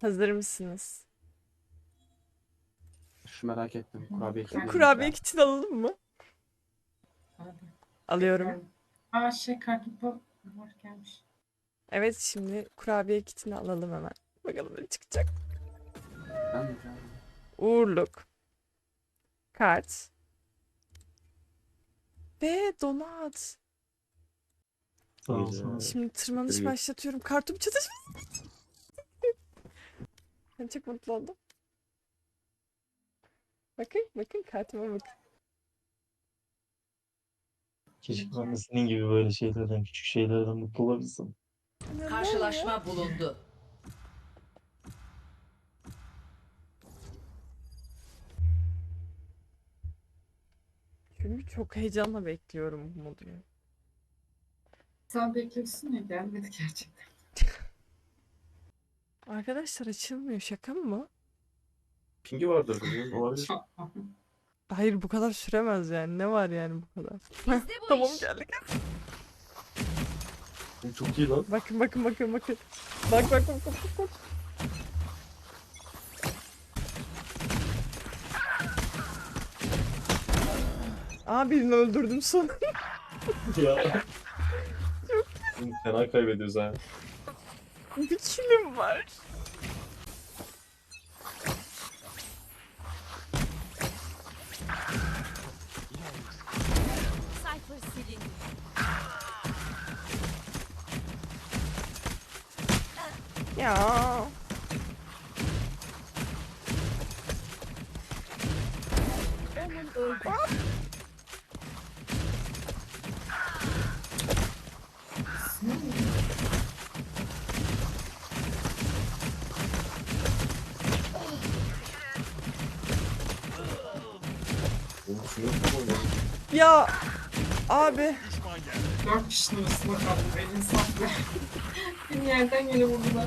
Hazır mısınız? Şu merak ettim. Kurabiye kitleri kurabiye kitini alalım mı? Hadi. Alıyorum. Aa şey kartopu var gelmiş. Evet şimdi kurabiye kitini alalım hemen. Bakalım ne çıkacak. Ben. Uğurluk. Kart. Ve donat. Şimdi tırmanış başlatıyorum. Kartopu çatışmasın. Ben çok mutlu oldum. Bakın bakın kartıma bakın. Keşke ben de senin gibi böyle şeylerden, küçük şeylerden mutlu olabilsem. Karşılaşma bulundu. Çünkü çok heyecanla bekliyorum bu modu. Sen bekliyorsun ya gelmedi gerçekten. Arkadaşlar açılmıyor şaka mı bu? Pingi vardır. Olabilir. Hayır bu kadar süremez yani. Ne var yani bu kadar? tamam geldik. Bu çok iyi lan. Bakın bakın bakın bakın. Bak bak bak bak bak. bak. Aa birini öldürdüm son. ya. Fena kaybediyoruz ha. Bir kilim var. Cypher silindi. Ya. Ya. Abi. Dört kişinin arasında kaldım. Elini saklı. Bir yerden yine vurdular.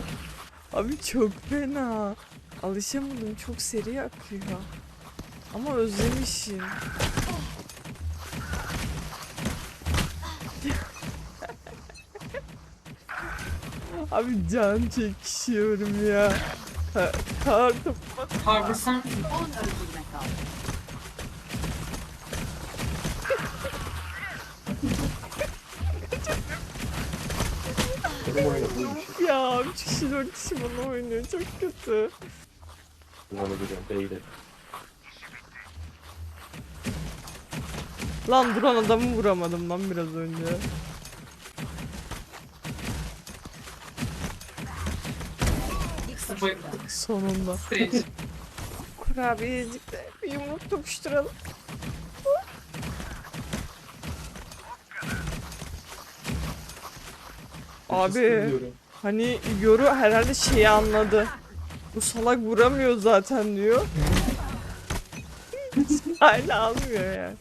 Abi çok fena. Alışamadım. Çok seri akıyor. Ama özlemişim. Abi can çekişiyorum ya. Ka kartım. Harbi sen 10 öldürme kaldı. Buymuş. Ya 3 kişi 4 kişi bana oynuyor. Çok kötü. Bana biliyorum. Beyler. Lan duran adamı vuramadım lan biraz önce. Sonunda. Stage. Kurabiyecikte bir yumruk tokuşturalım. Abi hani Yoru herhalde şeyi anladı. Bu salak vuramıyor zaten diyor. Hala almıyor yani.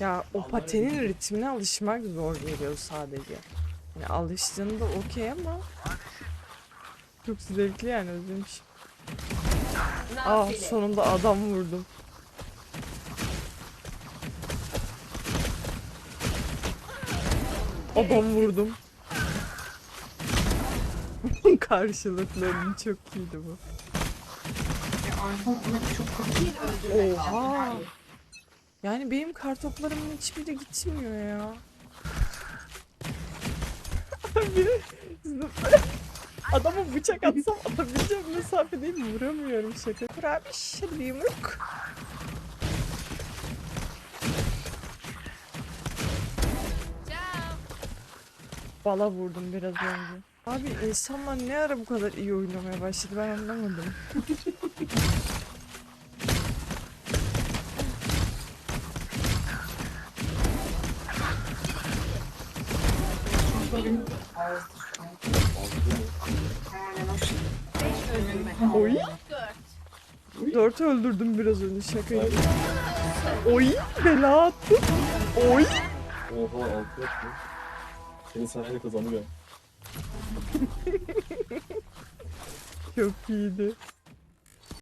Ya o patenin ritmine alışmak zor geliyor sadece. Yani alıştığında okey ama çok zevkli yani. Aa Nafile. sonunda adam vurdum. Adam vurdum. Karşılıklı oyun çok iyiydi bu. Oha. Yani benim kartoplarımın hiçbiri gitmiyor ya. Zıplıyor. Adama bıçak atsam atabileceğim mesafedeyim vuramıyorum şaka. Kurabiş bir yumruk. Bala vurdum biraz önce. Abi insanlar ne ara bu kadar iyi oynamaya başladı ben anlamadım. Benim ağızdır şu an. Aynen o. 5 öldürme kaldı. Oy. 4. Dört öldürdüm biraz önce şakayı. Oy bela attım. Oy. Oha altı yaptı. Senin sayende kazanıyor. Çok iyiydi.